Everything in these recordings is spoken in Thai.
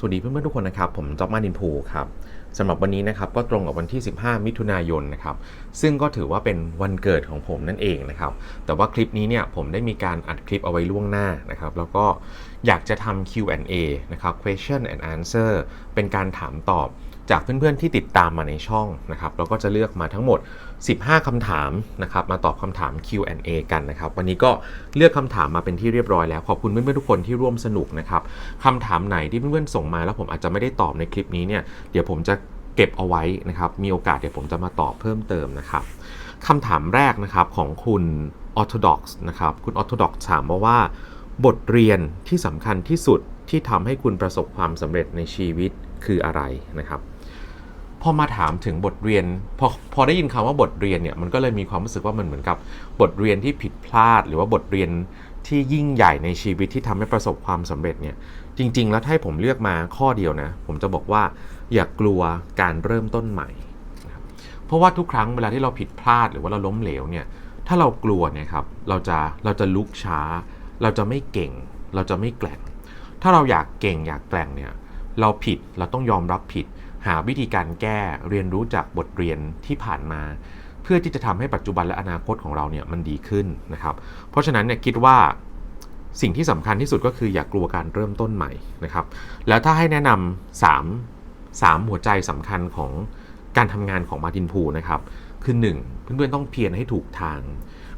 สวัสดีเพื่อนๆทุกคนนะครับผมจ๊อบมาดินพูครับสำหรับวันนี้นะครับก็ตรงกับวันที่ 15 มิถุนายนนะครับซึ่งก็ถือว่าเป็นวันเกิดของผมนั่นเองนะครับแต่ว่าคลิปนี้เนี่ยผมได้มีการอัดคลิปเอาไว้ล่วงหน้านะครับแล้วก็อยากจะทำ Q&A นะครับ question and answer เป็นการถามตอบ จากเพื่อนๆที่ติดตามมาในช่องนะครับแล้วก็จะเลือกมาทั้งหมด 15คำถามนะครับมาตอบคำถาม Q&A กันนะครับวันนี้ก็เลือกคำถามมาเป็นที่เรียบร้อยแล้วขอบคุณเพื่อนๆทุกคนที่ร่วมสนุกนะครับคำถามไหนที่เพื่อนๆส่งมาแล้วผมอาจจะไม่ได้ตอบในคลิปนี้เนี่ยเดี๋ยวผมจะเก็บเอาไว้นะครับมีโอกาสเดี๋ยวผมจะมาตอบเพิ่มเติมนะครับคำถามแรกนะครับของคุณ Orthodox นะครับคุณ Orthodox ถามมาว่าบทเรียนที่สำคัญที่สุดที่ทำให้คุณประสบความสำเร็จในชีวิตคืออะไรนะครับ พอมาถามถึงบทเรียน พอพอได้ยินคำว่าบทเรียนเนี่ยมันก็เลยมีความรู้สึกว่ามันเหมือนกับบทเรียนที่ผิดพลาด หรือว่าบทเรียนที่ยิ่งใหญ่ในชีวิตที่ทำให้ประสบความสำเร็จเนี่ยจริง ๆ แล้วถ้าให้ผมเลือกมาข้อเดียวนะ ผมจะบอกว่าอย่ากลัวการเริ่มต้นใหม่ เพราะว่าทุกครั้งเวลาที่เราผิดพลาดหรือว่าเราล้มเหลวเนี่ยถ้าเรากลัวเนี่ยครับเราจะเราจะลุกช้า เราจะไม่เก่ง เราจะไม่แกร่ง ถ้าเราอยากเก่งอยากแกร่งเนี่ยเราผิดเราต้องยอมรับผิด หาวิธีการแก้เรียนรู้จากบทเรียนที่ผ่านมา เพื่อที่จะทำให้ปัจจุบันและอนาคตของเราเนี่ยมันดีขึ้นนะครับ เพราะฉะนั้นเนี่ยคิดว่าสิ่งที่สำคัญที่สุดก็คืออย่ากลัวการเริ่มต้นใหม่นะครับ แล้วถ้าให้แนะนำ3 3 หัวใจสำคัญของการทำงานของมาตินพูนะครับคือ 1 เพื่อนๆต้องเพียรให้ถูกทาง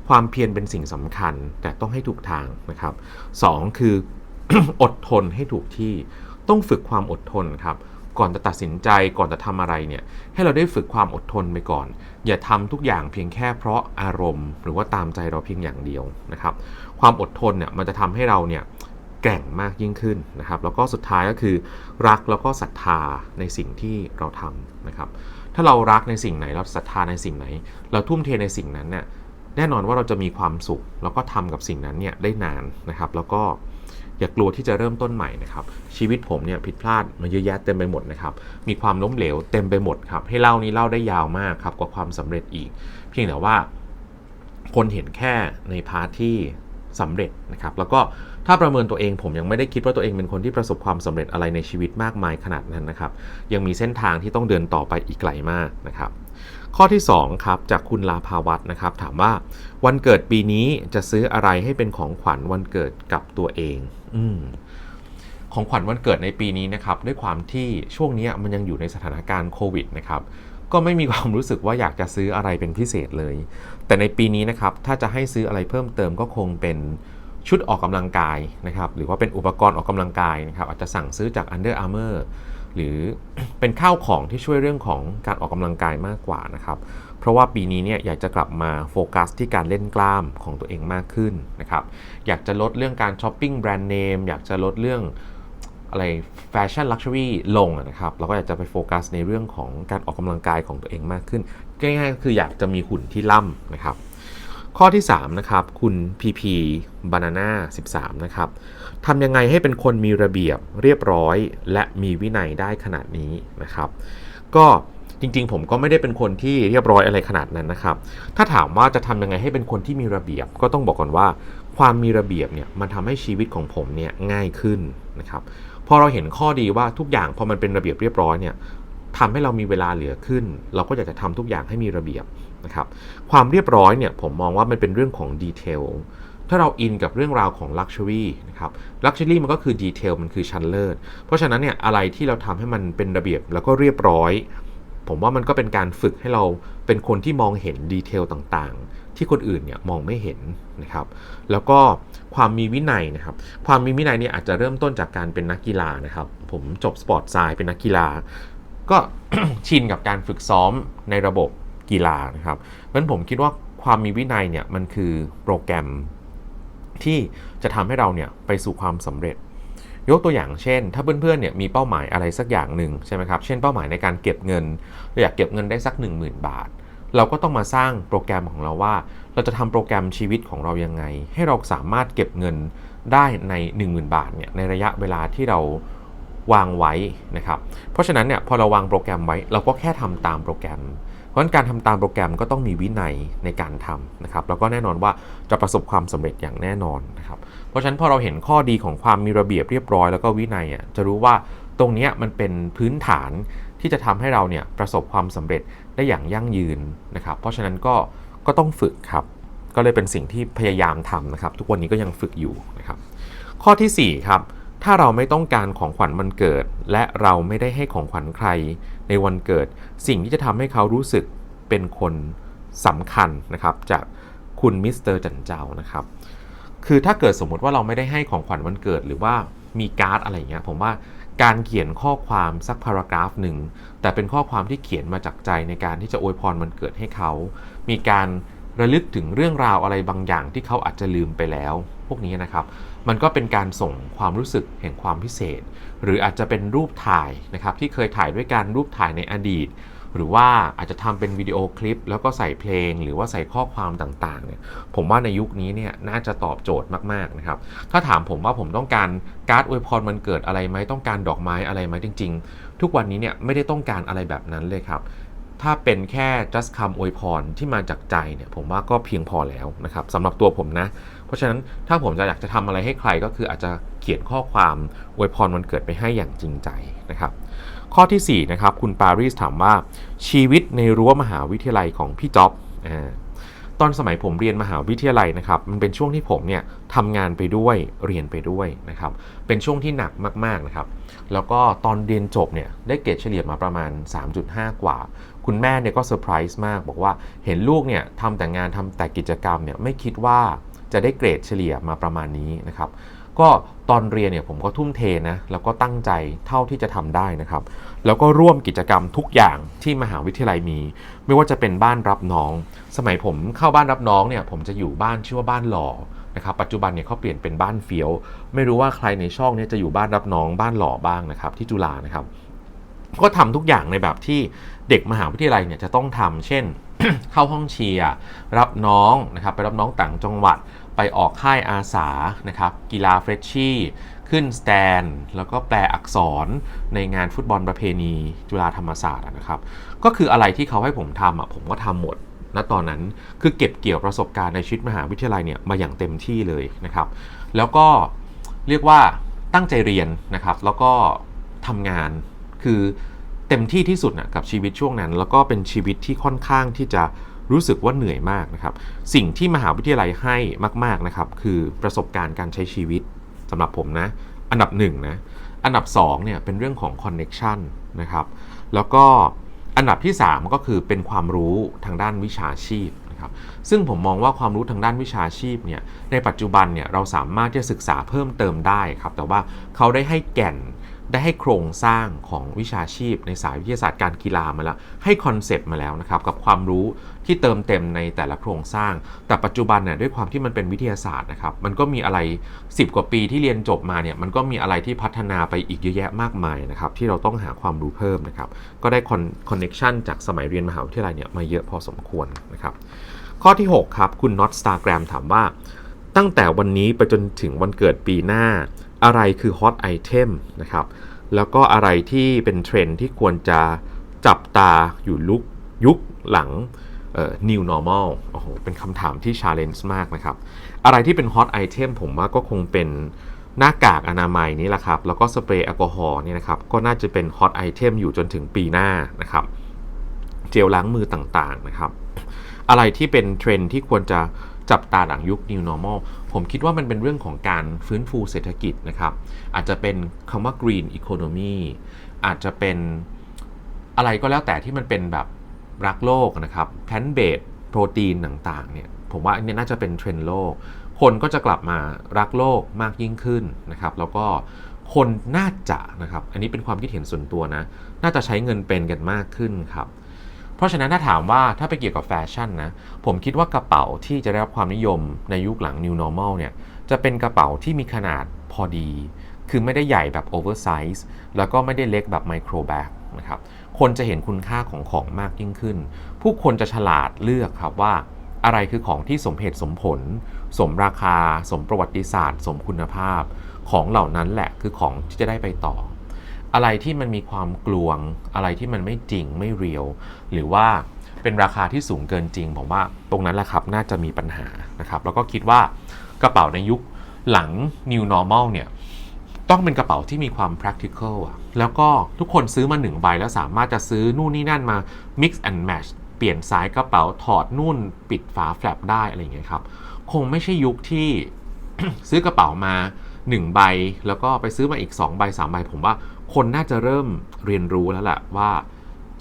ความเพียรเป็นสิ่งสำคัญแต่ต้องให้ถูกทางนะครับสองคืออดทนให้ถูกที่ต้องฝึกความอดทนครับ ก่อนจะตัดสินใจก่อนจะทำอะไรเนี่ยให้เราได้ฝึกความอดทนไปก่อน อย่าทำทุกอย่างเพียงแค่เพราะอารมณ์ หรือว่าตามใจเราเพียงอย่างเดียวนะครับ ความอดทนเนี่ยมันจะทำให้เราเนี่ยแกร่งมากยิ่งขึ้นนะครับ แล้วก็สุดท้ายก็คือรักแล้วก็ศรัทธาในสิ่งที่เราทำนะครับ ถ้าเรารักในสิ่งไหนเราศรัทธาในสิ่งไหน เราทุ่มเทในสิ่งนั้นเนี่ยแน่นอนว่าเราจะมีความสุข แล้วก็ทำกับสิ่งนั้นเนี่ยได้นานนะครับ แล้วก็ อย่ากลัวที่จะเริ่มต้นใหม่นะครับ ชีวิตผมเนี่ยผิดพลาดมาเยอะแยะเต็มไปหมดนะครับ มีความล้มเหลวเต็มไปหมดครับ ให้เล่านี้เล่าได้ยาวมากครับกว่าความสำเร็จอีก เพียงแต่ว่า คนเห็นแค่ในพาร์ทที่สำเร็จนะครับ แล้วก็ถ้าประเมินตัวเองผมยังไม่ได้คิดว่าตัวเองเป็นคนที่ประสบความสำเร็จอะไรในชีวิตมากมายขนาดนั้นนะครับ ยังมีเส้นทางที่ต้องเดินต่อไปอีกไกลมากนะครับ ข้อที่2ครับจากคุณลาภาวัตนะครับถามว่าวันเกิดปีนี้จะซื้ออะไรให้เป็นของขวัญวันเกิดกับตัวเองอืของขวัญวันเกิดในปีนี้นะครับด้วยความที่ช่วงนี้มันยังอยู่ในสถานการณ์โควิดนะครับก็ไม่มีความรู้สึกว่าอยากจะซื้ออะไรเป็นพิเศษเลย แต่ในปีนี้นะครับถ้าจะให้ซื้ออะไรเพิ่มเติมก็คงเป็นชุดออกกำลังกายนะครับหรือว่าเป็นอุปกรณ์ออกกำลังกายนะครับอาจจะสั่งซื้อจาก Under Armour หรือเป็นข้าวของที่ช่วยเรื่องของการออกกำลังกายมากกว่านะครับ เพราะว่าปีนี้เนี่ยอยากจะกลับมาโฟกัสที่การเล่นกล้ามของตัวเองมากขึ้นนะครับ อยากจะลดเรื่องการช้อปปิ้งแบรนด์เนมอยากจะลดเรื่องอะไรแฟชั่นลักชัวรี่ลงนะครับเราก็อยากจะไปโฟกัสในเรื่องของการออกกำลังกายของตัวเองมากขึ้น ง่ายๆก็คืออยากจะมีหุ่นที่ล่ำนะครับ ข้อที่ 3 นะครับ คุณ PP Banana 13 นะครับทำยังไงให้เป็นคนมีระเบียบเรียบร้อย และมีวินัยได้ขนาดนี้นะครับ ก็จริงๆ ผมก็ไม่ได้เป็นคนที่เรียบร้อยอะไรขนาดนั้นนะครับ ถ้าถามว่าจะทำยังไงให้เป็นคนที่มีระเบียบ ก็ต้องบอกก่อนว่า ความมีระเบียบเนี่ยมันทำให้ชีวิตของผมเนี่ยง่ายขึ้นนะครับพอเราเห็นข้อดีว่าทุกอย่างพอมันเป็นระเบียบเรียบร้อยเนี่ย ทำให้เรามีเวลาเหลือขึ้น เราก็อยากจะทำทุกอย่างให้มีระเบียบนะครับความเรียบร้อยเนี่ยผมมองว่ามันเป็นเรื่องของดีเทลถ้าเราอินกับเรื่องราวของ Luxury นะครับ Luxury มันก็คือดีเทลมันคือชั้นเลิศ เพราะฉะนั้นเนี่ยอะไรที่เราทำให้มันเป็นระเบียบแล้วก็เรียบร้อย ผมว่ามันก็เป็นการฝึกให้เราเป็นคนที่มองเห็นดีเทลต่างๆ ที่คนอื่นเนี่ยมองไม่เห็นนะครับ แล้วก็ความมีวินัยนะครับ ความมีวินัยเนี่ยอาจจะเริ่มต้นจากการเป็นนักกีฬานะครับ ผมจบสปอร์ตไซน์เป็นนักกีฬา ก็ชินกับการฝึกซ้อมในระบบกีฬานะครับเพราะฉะนั้นผมคิดว่าความมีวินัยเนี่ยมันคือโปรแกรมที่จะทำให้เราเนี่ยไปสู่ความสำเร็จ ยกตัวอย่างเช่น ถ้าเพื่อนๆเนี่ยมีเป้าหมายอะไรสักอย่างหนึ่งใช่ไหมครับเช่นเป้าหมายในการเก็บเงินเราอยากเก็บเงินได้สัก 10,000 บาท เราก็ต้องมาสร้างโปรแกรมของเราว่า เราจะทำโปรแกรมชีวิตของเรายังไง ให้เราสามารถเก็บเงินได้ใน 10,000 บาทเนี่ยในระยะเวลาที่เรา วางไว้นะครับ เพราะฉะนั้นเนี่ยพอเราวางโปรแกรมไว้ เราก็แค่ทำตามโปรแกรม เพราะฉะนั้นการทำตามโปรแกรมก็ต้องมีวินัยในการทำนะครับ แล้วก็แน่นอนว่าจะประสบความสำเร็จอย่างแน่นอนนะครับ เพราะฉะนั้นพอเราเห็นข้อดีของความมีระเบียบเรียบร้อยแล้วก็วินัยอะจะรู้ว่าตรงนี้มันเป็นพื้นฐานที่จะทำให้เราเนี่ยประสบความสำเร็จได้อย่างยั่งยืนนะครับ เพราะฉะนั้นก็ก็ต้องฝึกครับ ก็เลยเป็นสิ่งที่พยายามทำนะครับ ทุกวันนี้ก็ยังฝึกอยู่นะครับ ข้อทีสี่4ครับ ถ้าเราไม่ต้องการของขวัญวันเกิด และเราไม่ได้ให้ของขวัญใคร ในวันเกิด สิ่งที่จะทำให้เขารู้สึกเป็นคนสำคัญนะครับ จากคุณมิสเตอร์จันเจ้านะครับ คือถ้าเกิดสมมติว่าเราไม่ได้ให้ของขวัญวันเกิด หรือว่ามีการ์ดอะไรเงี้ยผมว่าการเขียนข้อความสักพารากราฟหนึ่งแต่เป็นข้อความที่เขียนมาจากใจในการที่จะอวยพรวันเกิดให้เขา มีการระลึกถึงเรื่องราวอะไรบางอย่างที่เขาอาจจะลืมไปแล้ว พวกนี้นะครับ มันก็เป็นการส่งความรู้สึกแห่งความพิเศษ หรืออาจจะเป็นรูปถ่ายนะครับที่เคยถ่ายด้วยกันรูปถ่ายในอดีต หรือว่าอาจจะทำเป็นวิดีโอคลิป แล้วก็ใส่เพลง หรือว่าใส่ข้อความต่างๆเนี่ยผมว่าในยุคนี้เนี่ยน่าจะตอบโจทย์มากๆนะครับถ้าถามผมว่าผมต้องการการ์ดอวยพรวันเกิดอะไรไหมต้องการดอกไม้อะไรไหมจริง ๆ ทุกวันนี้เนี่ยไม่ได้ต้องการอะไรแบบนั้นเลยครับถ้าเป็นแค่ just คำอวยพรที่มาจากใจเนี่ยผมว่าก็เพียงพอแล้วนะครับสำหรับตัวผมนะ เพราะฉะนั้นถ้าผมจะอยากจะทำอะไรให้ใครก็คืออาจจะเขียนข้อความอวยพรวันเกิดไปให้อย่างจริงใจนะครับข้อทีสี่4นะครับคุณปารีสถามว่าชีวิตในรั้วมหาวิทยาลัยของพี่จ๊อบอาตอนสมัยผมเรียนมหาวิทยาลัยนะครับมันเป็นช่วงที่ผมเนี่ยทำงานไปด้วยเรียนไปด้วยนะครับเป็นช่วงที่หนักมากๆนะครับแล้วก็ตอนเรียนจบเนี่ยได้เกรดเฉลี่ยมาประมาณ 3.5 กว่า คุณแม่เนี่ยก็เซอร์ไพรส์มาก บอกว่าเห็นลูกเนี่ยทำแต่งานทำแต่กิจกรรมเนี่ยไม่คิดว่า จะได้เกรดเฉลี่ยมาประมาณนี้นะครับ ก็ตอนเรียนเนี่ยผมก็ทุ่มเทนะแล้วก็ตั้งใจเท่าที่จะทำได้นะครับ แล้วก็ร่วมกิจกรรมทุกอย่างที่มหาวิทยาลัยมี ไม่ว่าจะเป็นบ้านรับน้อง สมัยผมเข้าบ้านรับน้องเนี่ยผมจะอยู่บ้านชื่อว่าบ้านหล่อนะครับปัจจุบันเนี่ยเขาเปลี่ยนเป็นบ้านเฟี้ยว ไม่รู้ว่าใครในช่องเนี้จะอยู่บ้านรับน้องบ้านหล่อบ้างนะครับที่จุฬานะครับ ก็ทำทุกอย่างในแบบที่เด็กมหาวิทยาลัยเนี่ยจะต้องทำเช่น เข้าห้องเชียร์รับน้องนะครับไปรับน้องต่างจังหวัด ไปออกค่ายอาสานะครับกีฬาเฟรชชี่ขึ้นสแตนแล้วก็แปลอักษรในงานฟุตบอลประเพณีจุฬาธรรมศาสตร์นะครับ ก็คืออะไรที่เขาให้ผมทำอะผมก็ทำหมดณตอนนั้นคือเก็บเกี่ยวประสบการณ์ในชีวิตมหาวิทยาลัยเนี่ยมาอย่างเต็มที่เลยนะครับ แล้วก็เรียกว่าตั้งใจเรียนนะครับ แล้วก็ทำงานคือเต็มที่ที่สุดนะกับชีวิตช่วงนั้น แล้วก็เป็นชีวิตที่ค่อนข้างที่จะ รู้สึกว่าเหนื่อยมากนะครับ สิ่งที่มหาวิทยาลัยให้มาก ๆนะครับ คือประสบการณ์การใช้ชีวิตสำหรับผมนะ อันดับหนึ่งนะอันดับ2เนี่ยเป็นเรื่องของคอนเน็ชันนะครับแล้วก็อันดับที่ 3 ก็คือเป็นความรู้ทางด้านวิชาชีพนะครับซึ่งผมมองว่าความรู้ทางด้านวิชาชีพเนี่ยในปัจจุบันเนี่ยเราสามารถที่จะศึกษาเพิ่มเติมได้ครับแต่ว่าเขาได้ให้แก่นได้ให้โครงสร้างของวิชาชีพ ในสายวิทยาศาสตร์การกีฬามาแล้วให้คอนเซปต์มาแล้วนะครับกับความรู้ ที่เติมเต็มในแต่ละโครงสร้าง แต่ปัจจุบันเนี่ยด้วยความที่มันเป็นวิทยาศาสตร์นะครับ มันก็มีอะไร 10 กว่าปีที่เรียนจบมาเนี่ย มันก็มีอะไรที่พัฒนาไปอีกเยอะแยะมากมายนะครับ ที่เราต้องหาความรู้เพิ่มนะครับ ก็ได้คอนเน็ชันจากสมัยเรียนมหาวิทยาลัยเนี่ยมาเยอะพอสมควรนะครับ ข้อที่ 6 ครับ คุณ Not Stargram ถามว่า ตั้งแต่วันนี้ไปจนถึงวันเกิดปีหน้า อะไรคือฮอตไอเทมนะครับ แล้วก็อะไรที่เป็นเทรนด์ที่ควรจะจับตาอยู่ลุกยุคหลัง new normal โอ้โห เป็นคำถามที่ challenge มากนะครับ อะไรที่เป็นฮอตไอเทมผมว่าก็คงเป็นหน้ากากอนามัยนี่แหละครับ แล้วก็สเปรย์แอลกอฮอล์นี่นะครับ ก็น่าจะเป็นฮอตไอเทมอยู่จนถึงปีหน้านะครับ เจลล้างมือต่างๆนะครับ อะไรที่เป็นเทรนที่ควรจะจับตาหลังยุค New Normal ผมคิดว่ามันเป็นเรื่องของการฟื้นฟูเศรษฐกิจนะครับ อาจจะเป็นคำว่า Green Economy อาจจะเป็นอะไรก็แล้วแต่ที่มันเป็นแบบ รักโลกนะครับ plant based โปรตีนต่างๆเนี่ยผมว่าอันนี้น่าจะเป็นเทรนด์โลก คนก็จะกลับมารักโลกมากยิ่งขึ้นนะครับแล้วก็คนน่าจะนะครับอันนี้เป็นความคิดเห็นส่วนตัวนะ น่าจะใช้เงินเป็นกันมากขึ้นครับเพราะฉะนั้นถ้าถามว่าถ้าไปเกี่ยวกับแฟชั่นนะผมคิดว่ากระเป๋าที่จะได้รับความนิยมในยุคหลัง New Normal เนี่ยจะเป็นกระเป๋าที่มีขนาดพอดี คือไม่ได้ใหญ่แบบโอเวอร์ไซส์แล้วก็ไม่ได้เล็กแบบไมโครแบ็กนะครับ คนจะเห็นคุณค่าของของมากยิ่งขึ้น ผู้คนจะฉลาดเลือกครับว่า อะไรคือของที่สมเหตุสมผล สมราคา สมประวัติศาสตร์ สมคุณภาพ ของเหล่านั้นแหละคือของที่จะได้ไปต่อ อะไรที่มันมีความกลวง อะไรที่มันไม่จริงไม่เรียว หรือว่าเป็นราคาที่สูงเกินจริงผมว่าตรงนั้นแหละครับน่าจะมีปัญหานะครับแล้วก็คิดว่ากระเป๋าในยุคหลัง new normal เนี่ยต้องเป็นกระเป๋าที่มีความ practical อะ แล้วก็ทุกคนซื้อมาหนึ่งใบแล้วสามารถจะซื้อนู่นนี่นั่นมา mix and match เปลี่ยนสายกระเป๋าถอดนู่นปิดฝาแฟลปได้อะไรอย่างเงี้ยครับ คงไม่ใช่ยุคที่ซื้อกระเป๋ามา 1 ใบ แล้วก็ไปซื้อมาอีก 2 ใบ 3 ใบ ผมว่าคนน่าจะเริ่มเรียนรู้แล้วแหละว่า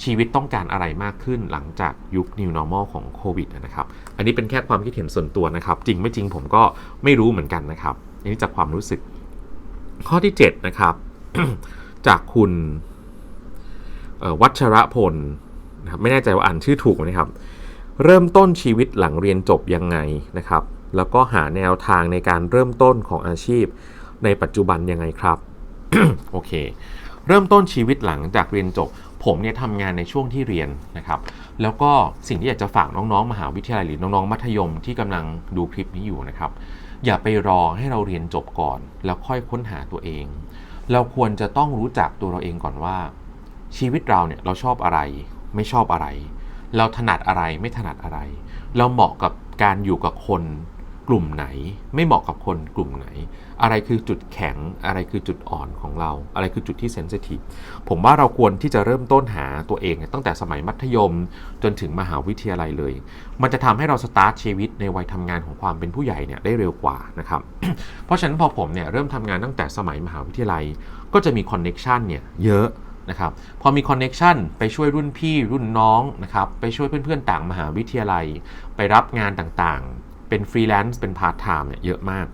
ชีวิตต้องการอะไรมากขึ้นหลังจากยุค New Normal ของโควิดนะครับ อันนี้เป็นแค่ความคิดเห็นส่วนตัวนะครับ จริงไม่จริงผมก็ไม่รู้เหมือนกันนะครับ อันนี้จากความรู้สึก ข้อที่ 7 นะครับ จากคุณวัชระพลนะครับไม่แน่ใจว่าอ่านชื่อถูกไหมครับ เริ่มต้นชีวิตหลังเรียนจบยังไงนะครับ แล้วก็หาแนวทางในการเริ่มต้นของอาชีพในปัจจุบันยังไงครับโอเค เริ่มต้นชีวิตหลังจากเรียนจบ ผมเนี่ยทำงานในช่วงที่เรียนนะครับ แล้วก็สิ่งที่อยากจะฝากน้องๆ มหาวิทยาลัยหรือน้องๆ มัธยมที่กำลังดูคลิปนี้อยู่นะครับ อย่าไปรอให้เราเรียนจบก่อน แล้วค่อยค้นหาตัวเอง เราควรจะต้องรู้จักตัวเราเองก่อนว่า ชีวิตเราเนี่ยเราชอบอะไร ไม่ชอบอะไร เราถนัดอะไรไม่ถนัดอะไร เราเหมาะกับการอยู่กับคน กลุ่มไหน ไม่เหมาะกับคนกลุ่มไหน อะไรคือจุดแข็ง อะไรคือจุดอ่อนของเรา อะไรคือจุดที่เซนซิทีฟผมว่าเราควรที่จะเริ่มต้นหาตัวเองตั้งแต่สมัยมัธยม จนถึงมหาวิทยาลัยเลย มันจะทำให้เราสตาร์ทชีวิตในวัยทำงานของความเป็นผู้ใหญ่เนี่ยได้เร็วกว่านะครับเพราะฉะนั้นพอผมเนี่ยเริ่มทำงานตั้งแต่สมัยมหาวิทยาลัย ก็จะมีคอนเน็กชันเนี่ยเยอะนะครับพอมีคอนเน็ชันไปช่วยรุ่นพี่รุ่นน้องนะครับไปช่วยเพื่อนๆต่างมหาวิทยาลัย ไปรับงานต่างๆ เป็นฟรีแลนซ์เป็นพาร์ทไทม์เนี่ยเยอะมาก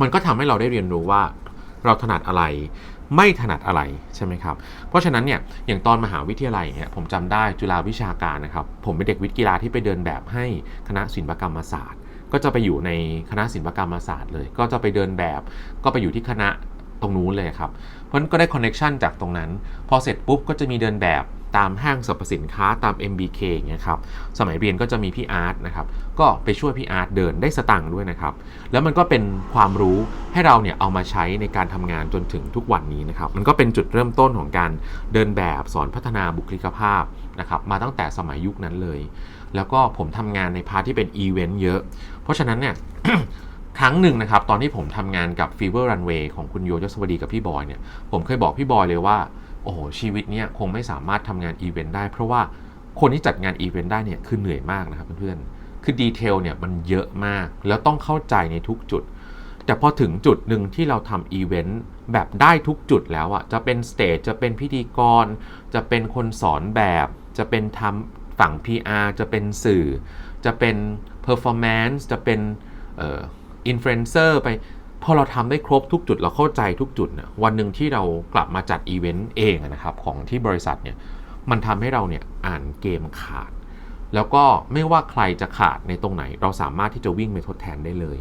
มันก็ทำให้เราได้เรียนรู้ว่าเราถนัดอะไรไม่ถนัดอะไรใช่ไหมครับ เพราะฉะนั้นเนี่ยอย่างตอนมหาวิทยาลัยเนี่ยผมจำได้จุฬาวิชาการนะครับ ผมเป็นเด็กวิทย์กีฬาที่ไปเดินแบบให้คณะศิลปกรรมศาสตร์ ก็จะไปอยู่ในคณะศิลปกรรมศาสตร์เลย ก็จะไปเดินแบบ ก็ไปอยู่ที่คณะตรงนู้นเลยครับ เพราะฉะนั้นก็ได้คอนเน็ชันจากตรงนั้น พอเสร็จปุ๊บก็จะมีเดินแบบ ตามห้างสรรพสินค้าตาม MBK อย่างเงี้ยครับสมัยเรียนก็จะมีพี่อาร์ตนะครับก็ไปช่วยพี่อาร์ตเดินได้สตังค์ด้วยนะครับแล้วมันก็เป็นความรู้ให้เราเนี่ยเอามาใช้ในการทำงานจนถึงทุกวันนี้นะครับมันก็เป็นจุดเริ่มต้นของการเดินแบบสอนพัฒนาบุคลิกภาพนะครับมาตั้งแต่สมัยยุคนั้นเลย แล้วก็ผมทำงานในพาร์ทที่เป็นอีเวนต์เยอะ เพราะฉะนั้นเนี่ยครั้งหนึ่งนะครับ ตอนที่ผมทำงานกับ Fever Runway ของคุณโยยศวดีกับพี่บอยเนี่ย ผมเคยบอกพี่บอยเลยว่า อ้โหชีวิตเนี่ยคงไม่สามารถทำงานอีเวนต์ได้ เพราะว่าคนที่จัดงานอีเวนต์ได้เนี่ยคือเหนื่อยมากนะครับเพื่อนๆคือดีเทลเนี่ยมันเยอะมากแล้วต้องเข้าใจในทุกจุด แต่พอถึงจุดหนึ่งที่เราทำอีเวนต์แบบได้ทุกจุดแล้วอะจะเป็นสเตจจะเป็นพิธีกร จะเป็นคนสอนแบบ จะเป็นทำฝั่ง PR จะเป็นสื่อ จะเป็น performance จะเป็นอินฟลูเอนเซอร์ไป พอเราทำได้ครบทุกจุดเราเข้าใจทุกจุดเนี่ยวันหนึ่งที่เรากลับมาจัดอีเวนต์เองนะครับของที่บริษัทเนี่ยมันทำให้เราเนี่ยอ่านเกมขาด แล้วก็ไม่ว่าใครจะขาดในตรงไหน เราสามารถที่จะวิ่งไปทดแทนได้เลย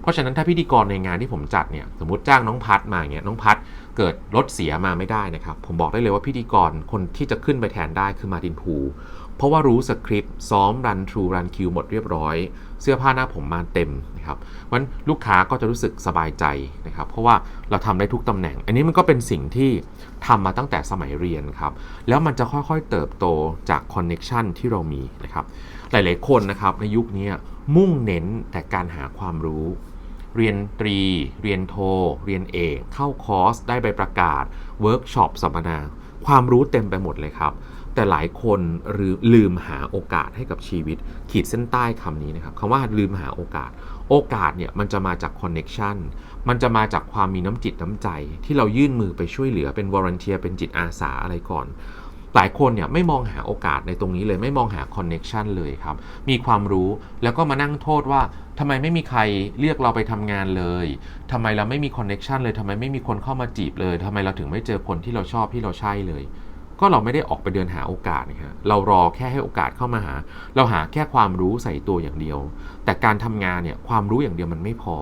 เพราะฉะนั้นถ้าพิธีกรในงานที่ผมจัดเนี่ยสมมติจ้างน้องพัดมาเงี้ยน้องพัดเกิดรถเสียมาไม่ได้นะครับผมบอกได้เลยว่าพิธีกรคนที่จะขึ้นไปแทนได้คือมาร์ตินพูเพราะว่ารู้สคริปต์ซ้อมรันทรูรันคิวหมดเรียบร้อย เสื้อผ้าหน้าผมมาเต็มนะครับเพราะฉะนั้นลูกค้าก็จะรู้สึกสบายใจนะครับ เพราะว่าเราทำได้ทุกตำแหน่ง อันนี้มันก็เป็นสิ่งที่ทำมาตั้งแต่สมัยเรียนครับ แล้วมันจะค่อยๆเติบโตจากคอนเน็ชันที่เรามีนะครับ หลายๆคนนะครับในยุคนี้มุ่งเน้นแต่การหาความรู้ เรียนตรี เรียนโท เรียนเอก เข้าคอร์ส ได้ใบประกาศ เวิร์กช็อปสัมมนา ความรู้เต็มไปหมดเลยครับ แต่หลายคนหรือลืมหาโอกาสให้กับชีวิต ขีดเส้นใต้คำนี้นะครับคำว่าลืมหาโอกาส โอกาสเนี่ยมันจะมาจากคอนเน็ชันมันจะมาจากความมีน้ำจิตน้ำใจ ที่เรายื่นมือไปช่วยเหลือเป็นวอร์เนเทียเป็นจิตอาสาอะไรก่อนหลายคนเนี่ยไม่มองหาโอกาสในตรงนี้เลยไม่มองหาคอนเน็ชันเลยครับ มีความรู้แล้วก็มานั่งโทษว่าทำไมไม่มีใครเรียกเราไปทำงานเลยทำไมเราไม่มีคอนเน็ชันเลยทำไมไม่มีคนเข้ามาจีบเลยทำไมเราถึงไม่เจอคนที่เราชอบที่เราใช่เลย ก็เราไม่ได้ออกไปเดินหาโอกาสนะฮะเรารอแค่ให้โอกาสเข้ามาหา เราหาแค่ความรู้ใส่ตัวอย่างเดียว แต่การทำงานเนี่ยความรู้อย่างเดียวมันไม่พอ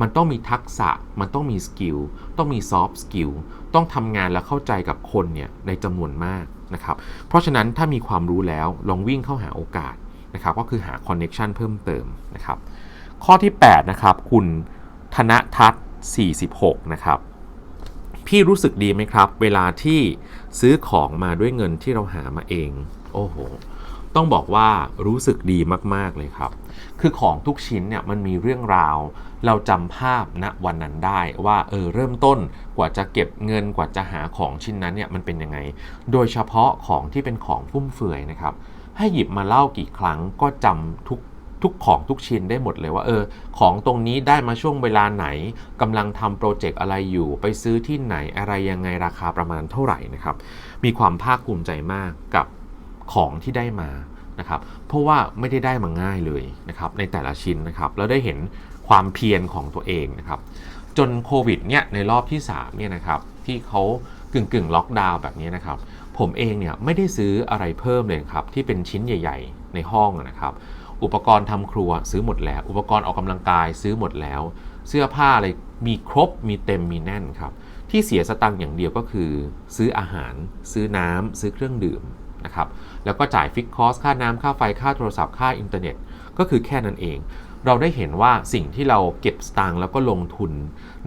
มันต้องมีทักษะ มันต้องมีสกิล ต้องมีซอฟต์สกิล ต้องทำงานและเข้าใจกับคนเนี่ยในจำนวนมากนะครับ เพราะฉะนั้นถ้ามีความรู้แล้วลองวิ่งเข้าหาโอกาสนะครับ ก็คือหาคอนเน็ชันเพิ่มเติมนะครับ ข้อที่8นะครับคุณธนทัศน์46นะครับ พี่รู้สึกดีไหมครับ เวลาที่ซื้อของมาด้วยเงินที่เราหามาเอง โอ้โห ต้องบอกว่ารู้สึกดีมาก ๆ เลยครับ คือของทุกชิ้นเนี่ยมันมีเรื่องราว เราจำภาพณวันนั้นได้ว่าเออเริ่มต้นกว่าจะเก็บเงินกว่าจะหาของชิ้นนั้นเนี่ยมันเป็นยังไง โดยเฉพาะของที่เป็นของฟุ่มเฟือยนะครับ ให้หยิบมาเล่ากี่ครั้งก็จำทุก ทุกของทุกชิ้นได้หมดเลยว่าเออของตรงนี้ได้มาช่วงเวลาไหนกำลังทำโปรเจกต์อะไรอยู่ ไปซื้อที่ไหนอะไรยังไงราคาประมาณเท่าไหร่นะครับ มีความภาคภูมิใจมากกับของที่ได้มานะครับ เพราะว่าไม่ได้ได้มาง่ายเลยนะครับในแต่ละชิ้นนะครับแล้วได้เห็นความเพียรของตัวเองนะครับ จนโควิดเนี่ยในรอบที่3เนี่ยนะครับที่เขากึ่งกึ่งล็อกดาวน์แบบนี้นะครับ ผมเองเนี่ยไม่ได้ซื้ออะไรเพิ่มเลยครับที่เป็นชิ้นใหญ่ ๆ ในห้องนะครับ อุปกรณ์ทำครัวซื้อหมดแล้ว อุปกรณ์ออกกำลังกายซื้อหมดแล้ว เสื้อผ้าอะไรมีครบมีเต็มมีแน่นครับ ที่เสียสตังค์อย่างเดียวก็คือ ซื้ออาหาร ซื้อน้ำซื้อเครื่องดื่มนะครับแล้วก็จ่ายฟิกคอสค่าน้ำค่าไฟค่าโทรศัพท์ค่าอินเทอร์เน็ต ก็คือแค่นั้นเอง เราได้เห็นว่าสิ่งที่เราเก็บสตางค์แล้วก็ลงทุน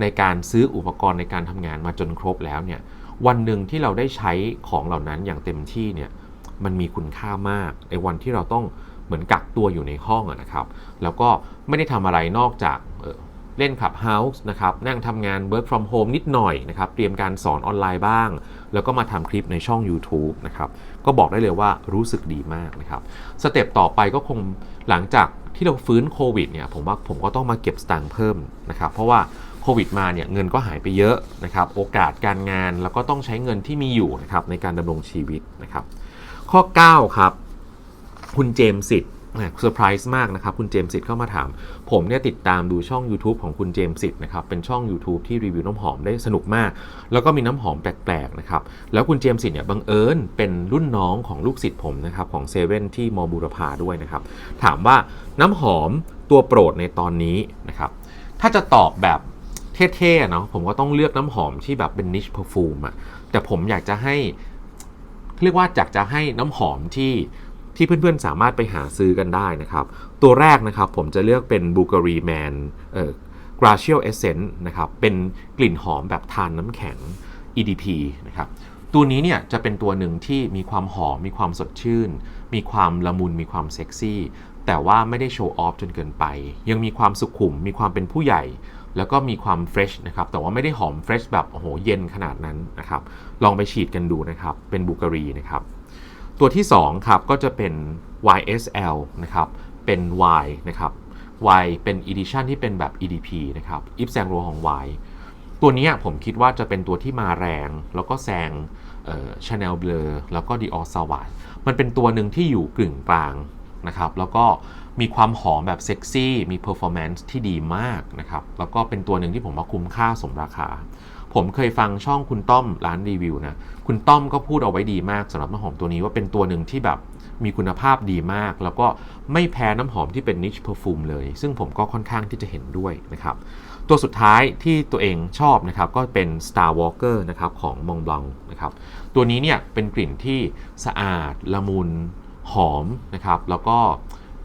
ในการซื้ออุปกรณ์ในการทำงานมาจนครบแล้วเนี่ยวันหนึ่งที่เราได้ใช้ของเหล่านั้นอย่างเต็มที่เนี่ยมันมีคุณค่ามากในวันที่เราต้อง เหมือนกักตัวอยู่ในห้องอะนะครับ แล้วก็ไม่ได้ทำอะไรนอกจากเเล่นขับเฮาส์นะครับ นั่งทำงาน work from home นิดหน่อยนะครับ เตรียมการสอนออนไลน์บ้าง แล้วก็มาทำคลิปในช่อง YouTube นะครับ ก็บอกได้เลยว่ารู้สึกดีมากนะครับ สเต็ปต่อไปก็คงหลังจากที่เราฟื้นโควิดเนี่ย ผมว่าผมก็ต้องมาเก็บสตางค์เพิ่มนะครับ เพราะว่าโควิดมาเนี่ยเงินก็หายไปเยอะนะครับ โอกาสการงานแล้วก็ต้องใช้เงินที่มีอยู่นะครับในการดำรงชีวิตนะครับ ข้อ 9 ครับ คุณเจมสิทธิ์เซอร์ไพรส์มากนะครับ คุณเจมสิทธิ์เข้ามาถาม ผมเนี่ยติดตามดูช่อง YouTube ของคุณเจมสิทธิ์นะครับ เป็นช่อง YouTube ที่รีวิวน้ำหอมได้สนุกมาก แล้วก็มีน้ำหอมแปลกๆนะครับ แล้วคุณเจมส์สิทธิ์เนี่ยบังเอิญเป็นรุ่นน้องของลูกศิษย์ผมนะครับ ของเซเว่นที่มอบูรพาด้วยนะครับ ถามว่าน้ำหอมตัวโปรดในตอนนี้นะครับ ถ้าจะตอบแบบเท่ๆเนาะผมก็ต้องเลือกน้ำหอมที่แบบเป็นนิชเพอร์ฟูมอะแต่ผมอยากจะให้เรียกว่าอยากจะให้น้ำหอมที่ ที่เพื่อนๆสามารถไปหาซื้อกันได้นะครับ ตัวแรกนะครับผมจะเลือกเป็น b u l g a r i Man เอ่อ Glacial Essence นะครับเป็นกลิ่นหอมแบบทานน้ำแข็ง EDP นะครับตัวนี้เนี่ยจะเป็นตัวหนึ่งที่มีความหอม มีความสดชื่น มีความละมุน มีความเซ็กซี่ แต่ว่าไม่ได้โชว์ออฟจนเกินไป ยังมีความสุขุม มีความเป็นผู้ใหญ่ แล้วก็มีความเฟรชนะครับ แต่ว่าไม่ได้หอมเฟรชแบบโอ้โหเย็นขนาดนั้นนะครับ ลองไปฉีดกันดูนะครับ เป็นบูการีนะครับ ตัวที่2ครับก็จะเป็น YSL นะครับ เป็น Y นะครับ Y เป็น Edition ที่เป็นแบบ EDP นะครับอิฟแซงโรของ Y ตัวนี้ผมคิดว่าจะเป็นตัวที่มาแรง แล้วก็แซงชาแนลเบลแล้วก็ Dior Sauvage มันเป็นตัวหนึ่งที่อยู่กึ่งกลางนะครับ แล้วก็มีความหอมแบบเซ็กซี่ มีเพอร์ฟอร์แมนซ์ที่ดีมากนะครับ แล้วก็เป็นตัวหนึ่งที่ผมว่าคุ้มค่าสมราคา ผมเคยฟังช่องคุณต้อมร้านรีวิวนะ คุณต้อมก็พูดเอาไว้ดีมากสำหรับน้ำหอมตัวนี้ว่าเป็นตัวหนึ่งที่แบบมีคุณภาพดีมาก แล้วก็ไม่แพ้น้ำหอมที่เป็นนิชเพอร์ฟูมเลย ซึ่งผมก็ค่อนข้างที่จะเห็นด้วยนะครับ ตัวสุดท้ายที่ตัวเองชอบนะครับก็เป็น Star Walker นะครับของ Mont Blanc นะครับ ตัวนี้เนี่ยเป็นกลิ่นที่สะอาดละมุนหอมนะครับ แล้วก็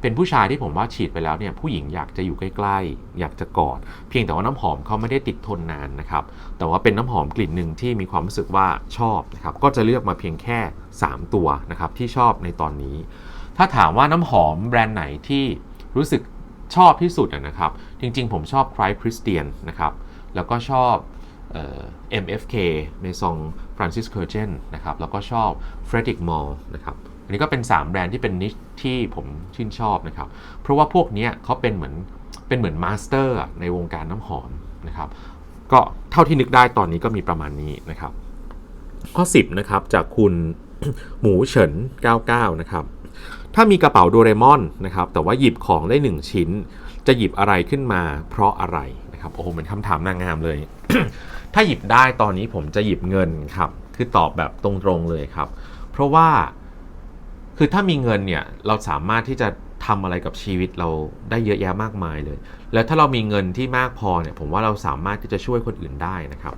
เป็นผู้ชายที่ผมว่าฉีดไปแล้วเนี่ยผู้หญิงอยากจะอยู่ใกล้ๆ อยากจะกอด เพียงแต่ว่าน้ำหอมเขาไม่ได้ติดทนนานนะครับแต่ว่าเป็นน้ำหอมกลิ่นหนึ่งที่มีความรู้สึกว่าชอบนะครับก็จะเลือกมาเพียงแค่ 3 ตัวนะครับที่ชอบในตอนนี้ ถ้าถามว่าน้ำหอมแบรนด์ไหนที่รู้สึกชอบที่สุดนะครับ จริงๆ ผมชอบ c h r i s Christian นะครับแล้วก็ชอบเอ่อ MFK ในซอง Francis c u r g e n นนะครับแล้วก็ชอบ Frederick Mall นะครับ อันนี้ก็เป็น 3 แบรนด์ที่เป็นนิชที่ผมชื่นชอบนะครับ เพราะว่าพวกนี้เขาเป็นเหมือนเป็นเหมือนมาสเตอร์ในวงการน้ำหอมนะครับ ก็เท่าที่นึกได้ตอนนี้ก็มีประมาณนี้นะครับ ข้อ 10 นะครับ จากคุณหมูเฉิน 99 นะครับ ถ้ามีกระเป๋าโดเรมอนนะครับ แต่ว่าหยิบของได้ 1 ชิ้น จะหยิบอะไรขึ้นมา เพราะอะไรนะครับ โอ้โหเหมือนคำถามนางงามเลย ถ้าหยิบได้ตอนนี้ผมจะหยิบเงินครับ คือตอบแบบตรงๆเลยครับ เพราะว่า คือถ้ามีเงินเนี่ยเราสามารถที่จะทำอะไรกับชีวิตเราได้เยอะแยะมากมายเลย แล้วถ้าเรามีเงินที่มากพอเนี่ยผมว่าเราสามารถที่จะช่วยคนอื่นได้นะครับ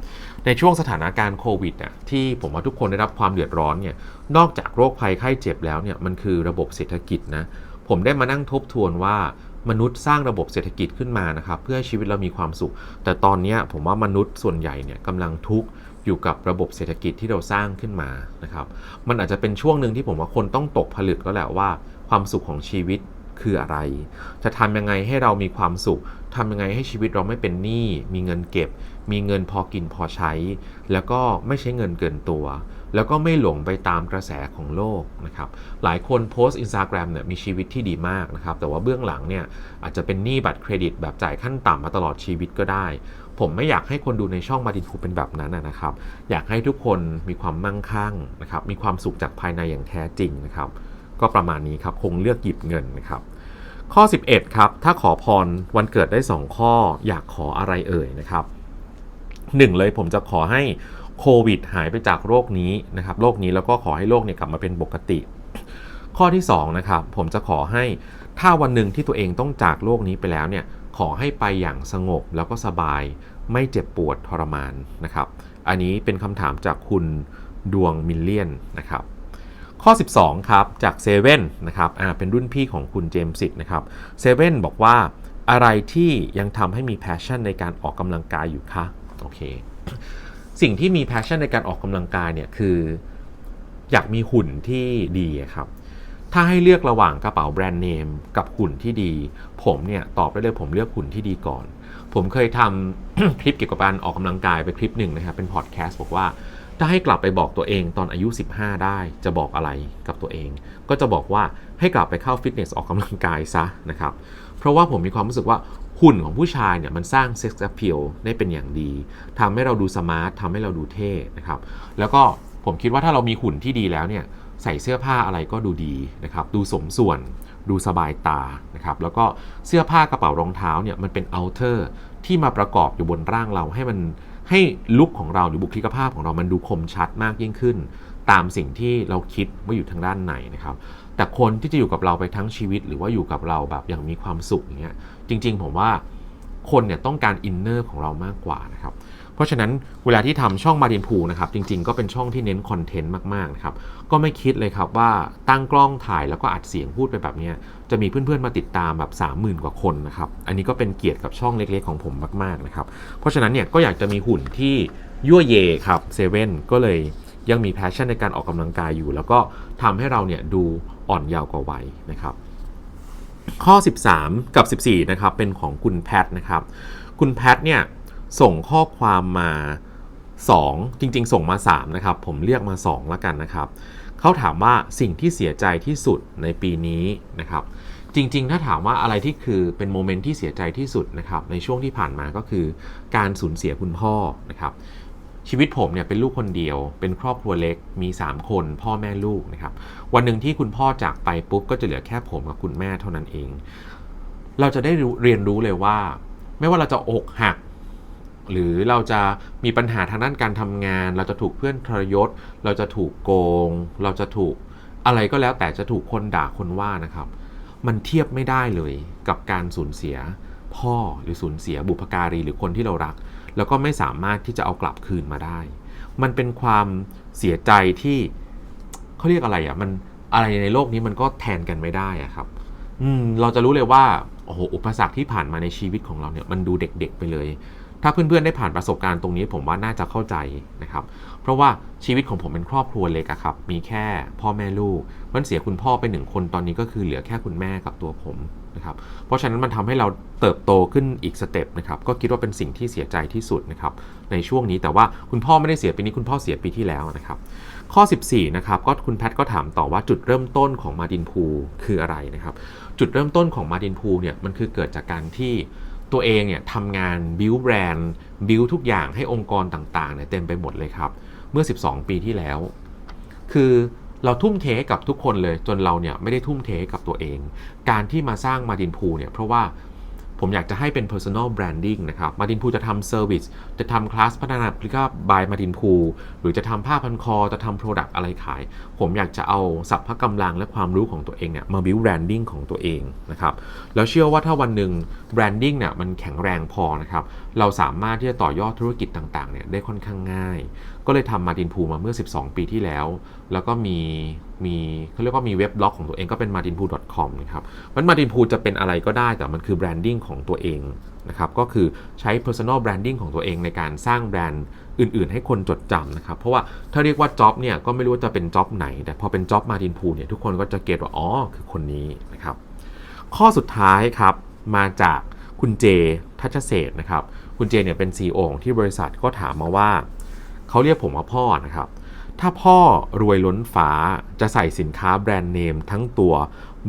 ในช่วงสถานการณ์โควิดอะที่ผมว่าทุกคนได้รับความเดือดร้อนเนี่ย นอกจากโรคภัยไข้เจ็บแล้วเนี่ยมันคือระบบเศรษฐกิจนะ ผมได้มานั่งทบทวนว่ามนุษย์สร้างระบบเศรษฐกิจขึ้นมานะครับ เพื่อให้ชีวิตเรามีความสุข แต่ตอนนี้ผมว่ามนุษย์ส่วนใหญ่เนี่ยกำลังทุกข์ อยู่กับระบบเศรษฐกิจที่เราสร้างขึ้นมานะครับ มันอาจจะเป็นช่วงหนึ่งที่ผมว่าคนต้องตกผลึกแล้วแหละว่าความสุขของชีวิตคืออะไร จะทำยังไงให้เรามีความสุขทำยังไงให้ชีวิตเราไม่เป็นหนี้ มีเงินเก็บ มีเงินพอกินพอใช้ แล้วก็ไม่ใช้เงินเกินตัว แล้วก็ไม่หลงไปตามกระแสของโลกนะครับ หลายคนโพสต์ Instagram เนี่ยมีชีวิตที่ดีมากนะครับ แต่ว่าเบื้องหลังเนี่ยอาจจะเป็นหนี้บัตรเครดิตแบบจ่ายขั้นต่ำมาตลอดชีวิตก็ได้ ผมไม่อยากให้คนดูในช่องมาดินคูเป็นแบบนั้นนะครับ อยากให้ทุกคนมีความมั่งคั่งนะครับ มีความสุขจากภายในอย่างแท้จริงนะครับ ก็ประมาณนี้ครับ คงเลือกหยิบเงินนะครับ ข้อ 11 ครับ ถ้าขอพรวันเกิดได้ 2 ข้อ อยากขออะไรเอ่ยนะครับหนึ่งเลยผมจะขอให้โควิดหายไปจากโรคนี้นะครับโรคนี้แล้วก็ขอให้โลกเนี่ยกลับมาเป็นปกติ ข้อที่2นะครับผมจะขอให้ถ้าวันหนึ่งที่ตัวเองต้องจากโลกนี้ไปแล้วเนี่ย ขอให้ไปอย่างสงบแล้วก็สบาย ไม่เจ็บปวดทรมานนะครับ อันนี้เป็นคำถามจากคุณดวงมิลเลียนนะครับ ข้อ 12 ครับ จากเซเว่นนะครับอ่าเป็นรุ่นพี่ของคุณเจมส์สิทธ์นะครับเซเว่นบอกว่าอะไรที่ยังทำให้มีแพชชั่นในการออกกำลังกายอยู่คะโอเคสิ่งที่มีแพชชั่นในการออกกำลังกายเนี่ยคือ อยากมีหุ่นที่ดีครับ ถ้าให้เลือกระหว่างกระเป๋าแบรนด์เนมกับหุ่นที่ดี ผมเนี่ยตอบได้เลยผมเลือกหุ่นที่ดีก่อน ผมเคยทำ คลิปเกี่ยวกับการออกกำลังกายไปคลิปหนึ่งนะครับเป็นพอดแคสต์บอกว่าถ้าให้กลับไปบอกตัวเองตอนอายุ 15 ได้จะบอกอะไรกับตัวเอง ก็จะบอกว่าให้กลับไปเข้าฟิตเนสออกกำลังกายซะนะครับ เพราะว่าผมมีความรู้สึกว่าหุ่นของผู้ชายเนี่ยมันสร้างเซ็กซ์ p พ a ลได้เป็นอย่างดีทำให้เราดูสมาร์ททำให้เราดูเท่นะครับ แล้วก็ผมคิดว่าถ้าเรามีหุ่นที่ดีแล้วเนี่ย ใส่เสื้อผ้าอะไรก็ดูดีนะครับ ดูสมส่วน ดูสบายตานะครับ แล้วก็เสื้อผ้ากระเป๋ารองเท้าเนี่ยมันเป็นเอาเทอร์ที่มาประกอบอยู่บนร่างเราให้มันให้ลุคของเราหรือบุคลิกภาพของเรามันดูคมชัดมากยิ่งขึ้น ตามสิ่งที่เราคิดว่าอยู่ทางด้านในนะครับ แต่คนที่จะอยู่กับเราไปทั้งชีวิต หรือว่าอยู่กับเราแบบอย่างมีความสุขอย่างเงี้ยจริง ๆ ผมว่าคนเนี่ยต้องการอินเนอร์ของเรามากกว่านะครับ เพราะฉะนั้นเวลาที่ทำช่องมาดินพูนะครับจริงๆ ก็เป็นช่องที่เน้นคอนเทนต์มากๆนะครับก็ไม่คิดเลยครับว่าตั้งกล้องถ่ายแล้วก็อัดเสียงพูดไปแบบนี้จะมีเพื่อนๆมาติดตามแบบ 30,000 กว่าคนนะครับอันนี้ก็เป็นเกียรติกับช่องเล็กๆของผมมากๆนะครับเพราะฉะนั้นเนี่ยก็อยากจะมีหุ่นที่ยั่วเยครับเซเว่นก็เลยยังมีแพชชั่นในการออกกำลังกายอยู่ แล้วก็ทำให้เราเนี่ยดูอ่อนเยาว์กว่าวัยนะครับ ข้อ 13 กับ 14นะครับเป็นของคุณแพทนะครับ คุณแพทเนี่ย ส่งข้อความมา 2 จริง ๆ ส่งมา 3 นะครับ ผมเรียกมา 2 แล้วกันนะครับ เขาถามว่าสิ่งที่เสียใจที่สุดในปีนี้นะครับ จริง ๆ ถ้าถามว่าอะไรที่คือเป็นโมเมนต์ที่เสียใจที่สุดนะครับ ในช่วงที่ผ่านมาก็คือการสูญเสียคุณพ่อนะครับชีวิตผมเนี่ยเป็นลูกคนเดียว เป็นครอบครัวเล็ก มี 3 คน พ่อแม่ลูกนะครับ วันหนึ่งที่คุณพ่อจากไปปุ๊บก็จะเหลือแค่ผมกับคุณแม่เท่านั้นเอง เราจะได้เรียนรู้เลยว่า ไม่ว่าเราจะอกหัก หรือเราจะมีปัญหาทางด้านการทำงาน เราจะถูกเพื่อนทรยศ เราจะถูกโกง เราจะถูกอะไรก็แล้วแต่จะถูกคนด่าคนว่านะครับ มันเทียบไม่ได้เลยกับการสูญเสียพ่อหรือสูญเสียบุพการีหรือคนที่เรารัก แล้วก็ไม่สามารถที่จะเอากลับคืนมาได้ มันเป็นความเสียใจที่เขาเรียกอะไรอะ่ะมันอะไรในโลกนี้มันก็แทนกันไม่ได้อะครับ อืมเราจะรู้เลยว่าโอ้โหอุปสรรคที่ผ่านมาในชีวิตของเราเนี่ยมันดูเด็กๆไปเลย ถ้าเพื่อนๆได้ผ่านประสบการณ์ตรงนี้ผมว่าน่าจะเข้าใจนะครับ เพราะว่าชีวิตของผมเป็นครอบครัวเล็กครับ มีแค่พ่อแม่ลูก มันเสียคุณพ่อไปหนึ่งคนตอนนี้ก็คือเหลือแค่คุณแม่กับตัวผมนะครับ เพราะฉะนั้นมันทำให้เราเติบโตขึ้นอีกสเต็ปนะครับ ก็คิดว่าเป็นสิ่งที่เสียใจที่สุดนะครับในช่วงนี้แต่ว่าคุณพ่อไม่ได้เสียปีนี้คุณพ่อเสียปีที่แล้วนะครับ ข้อ 14นะครับก็คุณแพทก็ถามต่อว่าจุดเริ่มต้นของมาดินพูคืออะไรนะครับ จุดเริ่มต้นของมาดินพูเนี่ยมันคือเกิดจากการที่ ตัวเองเนี่ยทำงานบิวแบรนด์บิวทุกอย่างให้องค์กรต่างๆเนี่ยเต็มไปหมดเลยครับ เมื่อ 12 ปีที่แล้ว คือเราทุ่มเทกับทุกคนเลยจนเราเนี่ยไม่ได้ทุ่มเทกับตัวเอง การที่มาสร้างมาดินพูเนี่ยเพราะว่า ผมอยากจะให้เป็น personal branding นะครับมาดินพูจะทำ service จะทำคลาสพัฒนาพลิก by มาดินพูหรือจะทำผ้าพันคอจะทำ product อะไรขาย ผมอยากจะเอาสัพพะกำลังและความรู้ของตัวเองเนี่ยมา build branding ของตัวเองนะครับแล้วเชื่อว่าถ้าวันหนึ่ง branding เนี่ยมันแข็งแรงพอนะครับเราสามารถที่จะต่อยอดธุรกิจต่างๆเนี่ยได้ค่อนข้างง่าย ก็เลยทำมาดินพูมาเมื่อ 12 ปีที่แล้ว แล้วก็มีมีเขาเรียกว่ามีเว็บบล็อกของตัวเองก็เป็น martinpool.com นะครับมัน martinpool จะเป็นอะไรก็ได้แต่มันคือแบรนดิ้งของตัวเองนะครับก็คือใช้ personal branding ของตัวเองในการสร้างแบรนด์อื่น ๆ ให้คนจดจำนะครับ เพราะว่าถ้าเรียกว่าจ็อบเนี่ยก็ไม่รู้ว่าจะเป็นจ็อบไหน แต่พอเป็นจ็อบมาดินพูเนี่ยทุกคนก็จะเก็ตว่าอ๋อคือคนนี้นะครับข้อสุดท้ายครับมาจากคุณเจทัชเศษนะครับคุณเจเนี่ยเป็น CEO ของที่บริษัทก็ถามมาว่า เขาเรียกผมว่าพ่อนะครับ ถ้าพ่อรวยล้นฟ้าจะใส่สินค้าแบรนด์เนมทั้งตัว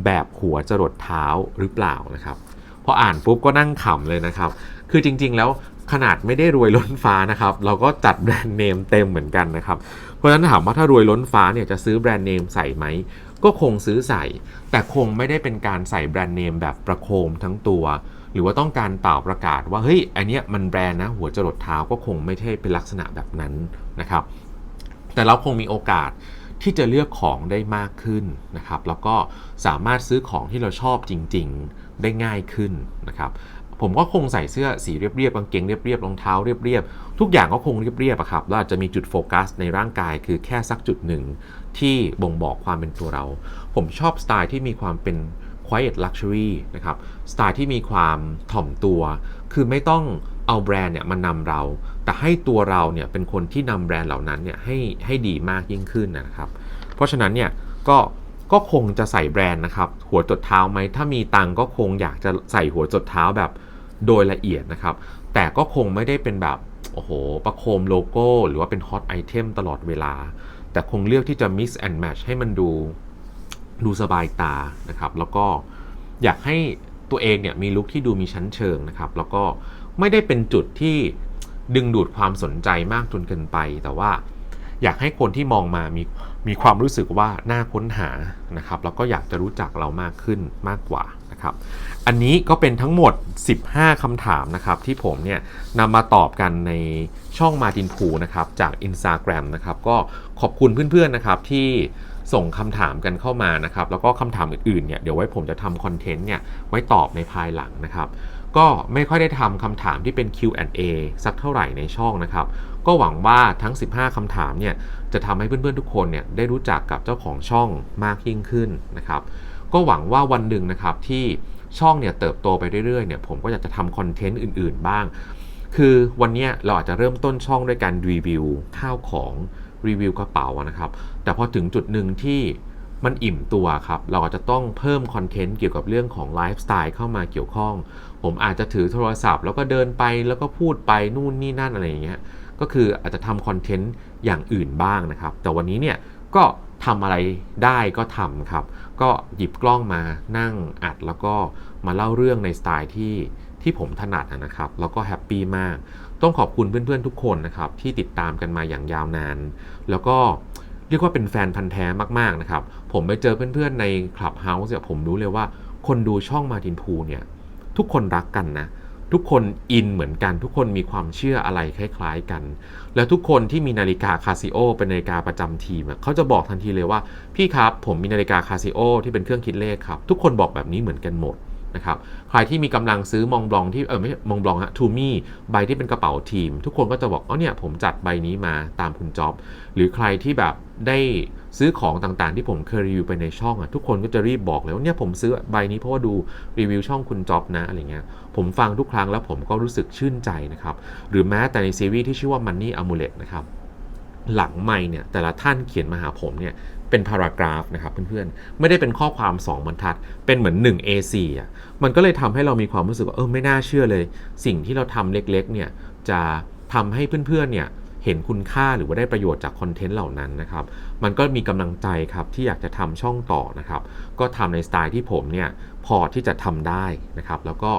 แบบหัวจรดเท้าหรือเปล่านะครับพออ่านปุ๊บก็นั่งขำเลยนะครับ คือจริงๆแล้วขนาดไม่ได้รวยล้นฟ้านะครับ เราก็จัดแบรนด์เนมเต็มเหมือนกันนะครับ เพราะฉะนั้นถามว่าถ้ารวยล้นฟ้าเนี่ยจะซื้อแบรนด์เนมใส่ไหม ก็คงซื้อใส่ แต่คงไม่ได้เป็นการใส่แบรนด์เนมแบบประโคมทั้งตัว รือว่าต้องการเป่าประกาศว่าเฮ้ยอันเนี้ยมันแบรนด์นะหัวจรดเท้าก็คงไม่ใช่เป็นลักษณะแบบนั้นนะครับ แต่เราคงมีโอกาสที่จะเลือกของได้มากขึ้นนะครับ แล้วก็สามารถซื้อของที่เราชอบจริง ๆได้ง่ายขึ้นนะครับ ผมก็คงใส่เสื้อสีเรียบๆกางเกงเรียบๆรองเท้าเรียบๆทุกอย่างก็คงเรียบๆอะครับแล้วอาจจะมีจุดโฟกัสในร่างกายคือแค่สักจุดหนึ่งที่บ่งบอกความเป็นตัวเรา ผมชอบสไตล์ที่มีความเป็น quiet luxury นะครับ สไตล์ที่มีความถ่อมตัว คือไม่ต้องเอาแบรนด์เนี่ยมานำเรา แต่ให้ตัวเราเนี่ยเป็นคนที่นำแบรนด์เหล่านั้นเนี่ยให้ให้ดีมากยิ่งขึ้นนะครับ เพราะฉะนั้นเนี่ยก็ก็คงจะใส่แบรนด์นะครับ หัวจดเท้าไหม ถ้ามีตังก็คงอยากจะใส่หัวจดเท้าแบบโดยละเอียดนะครับ แต่ก็คงไม่ได้เป็นแบบโอ้โห ประโคมโลโก้ หรือว่าเป็นฮอตไอเทมตลอดเวลา แต่คงเลือกที่จะ mix and match ให้มันดู ดูสบายตานะครับ แล้วก็อยากให้ตัวเองเนี่ยมีลุคที่ดูมีชั้นเชิงนะครับ แล้วก็ไม่ได้เป็นจุดที่ดึงดูดความสนใจมากจนเกินไป แต่ว่าอยากให้คนที่มองมามีมีความรู้สึกว่าน่าค้นหานะครับ แล้วก็อยากจะรู้จักเรามากขึ้นมากกว่านะครับ อันนี้ก็เป็นทั้งหมด 15คำถามนะครับ ที่ผมเนี่ยนำมาตอบกันในช่องมาตินพูนะครับ จาก Instagram นะครับ ก็ขอบคุณเพื่อนๆนะครับที่ ส่งคำถามกันเข้ามานะครับ แล้วก็คำถามอื่นๆเนี่ยเดี๋ยวไว้ผมจะทำคอนเทนต์เนี่ยไว้ตอบในภายหลังนะครับ ก็ไม่ค่อยได้ทำคำถามที่เป็น Q&A สักเท่าไหร่ในช่องนะครับ ก็หวังว่าทั้ง 15คำถามเนี่ยจะทำให้เพื่อนๆทุกคนเนี่ยได้รู้จักกับเจ้าของช่องมากยิ่งขึ้นนะครับ ก็หวังว่าวันหนึ่งนะครับที่ช่องเนี่ยเติบโตไปเรื่อยๆเนี่ยผมก็อยากจะทำคอนเทนต์อื่นๆบ้าง คือวันนี้เราอาจจะเริ่มต้นช่องด้วยการรีวิวข้าวของ รีวิวกระเป๋านะครับ แต่พอถึงจุดหนึ่งที่มันอิ่มตัวครับ เราอาจจะต้องเพิ่มคอนเทนต์เกี่ยวกับเรื่องของไลฟ์สไตล์เข้ามาเกี่ยวข้อง ผมอาจจะถือโทรศัพท์ แล้วก็เดินไปแล้วก็พูดไปนู่นนี่นั่นอะไรอย่างเงี้ย ก็คืออาจจะทำคอนเทนต์อย่างอื่นบ้างนะครับ แต่วันนี้เนี่ยก็ทำอะไรได้ก็ทำครับ ก็หยิบกล้องมานั่งอัดแล้วก็มาเล่าเรื่องในสไตล์ที่ที่ผมถนัดนะครับ แล้วก็แฮปปี้มาก ต้องขอบคุณเพื่อนๆทุกคนนะครับที่ติดตามกันมาอย่างยาวนาน แล้วก็เรียกว่าเป็นแฟนพันธ์แท้มากๆนะครับ ผมไปเจอเพื่อนๆในคลับเฮาส์เนี่ยผมรู้เลยว่าคนดูช่องมาตินพูเนี่ยทุกคนรักกันนะทุกคนอินเหมือนกัน ทุกคนมีความเชื่ออะไรคล้ายๆกัน แล้วทุกคนที่มีนาฬิกาคาซิโอเป็นนาฬิกาประจำทีมเขาจะบอกทันทีเลยว่า พี่ครับผมมีนาฬิกาคาซิโอที่เป็นเครื่องคิดเลขครับ ทุกคนบอกแบบนี้เหมือนกันหมด นะครับใครที่มีกำลังซื้อมองบลองที่เออไม่มองบลองฮะทูมี่ใบที่เป็นกระเป๋าทีม ทุกคนก็จะบอกอ๋อเนี่ยผมจัดใบนี้มาตามคุณจ็อบ หรือใครที่แบบได้ซื้อของต่างๆ ที่ผมเคยรีวิวไปในช่องอะทุกคนก็จะรีบบอกเลยว่าเนี่ยผมซื้อใบนี้เพราะว่าดูรีวิวช่องคุณจ็อบนะอะไรเงี้ยผมฟังทุกครั้งแล้วผมก็รู้สึกชื่นใจนะครับหรือแม้แต่ในซีรีส์ที่ชื่อว่า Money Amulet นะครับหลังไม่เนี่ยแต่ละท่านเขียนมาหาผมเนี่ย เป็นพารากราฟนะครับเพื่อนๆ ไม่ได้เป็นข้อความ 2บรรทัด เป็นเหมือน 1 A4 อะมันก็เลยทำให้เรามีความรู้สึกว่าเออไม่น่าเชื่อเลย สิ่งที่เราทำเล็กๆเนี่ยจะทำให้เพื่อนๆเนี่ยเห็นคุณค่าหรือว่าได้ประโยชน์จากคอนเทนต์เหล่านั้นนะครับ มันก็มีกำลังใจครับที่อยากจะทำช่องต่อนะครับ ก็ทำในสไตล์ที่ผมเนี่ยพอที่จะทำได้นะครับ แล้วก็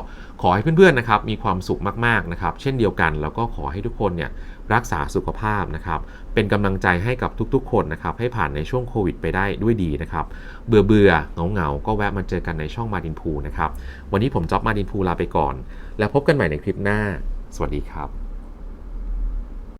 ขอให้เพื่อนๆนะครับมีความสุขมากๆนะครับ เช่นเดียวกัน แล้วก็ขอให้ทุกคนเนี่ย รักษาสุขภาพนะครับเป็นกำลังใจให้กับทุกๆ คนนะครับให้ผ่านในช่วงโควิดไปได้ด้วยดีนะครับเบื่อเบื่อเหงาเหงาก็แวะมาเจอกันในช่องมาดินพูนะครับวันนี้ผมจ๊อบมาดินพูลาไปก่อน แล้วพบกันใหม่ในคลิปหน้า สวัสดีครับ